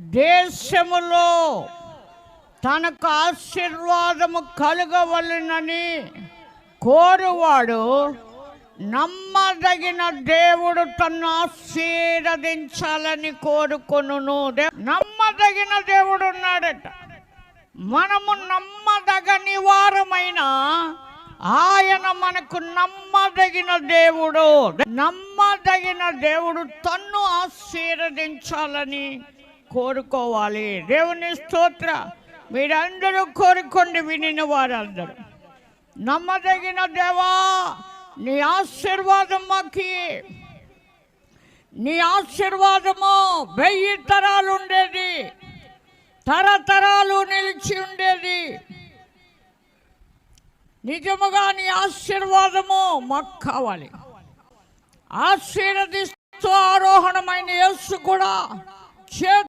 దేశములో తనకు ఆశీర్వాదము కలగవలనని కోరువాడు నమ్మదగిన దేవుడు తన్ను ఆశీర్వదించాలని కోరుకొనును. దే- నమ్మదగిన దేవుడు ఉన్నాడట. మనము నమ్మదగని వారమైన ఆయన మనకు నమ్మదగిన దేవుడు. నమ్మదగిన దేవుడు తన్ను ఆశీర్వదించాలని కోరుకోవాలి. దేవుని స్తోత్ర. మీరందరూ కోరుకోండి వినిన వారందరూ. నమ్మదగిన దేవా నీ ఆశీర్వాదం మాకి. నీ ఆశీర్వాదము వెయ్యి తరాలు ఉండేది. తరతరాలు నిలిచి ఉండేది. నిజముగా నీ ఆశీర్వాదము మాకు కావాలి. ఆశీర్వదిస్తూ ఆరోహణమైన యేసు కూడా చే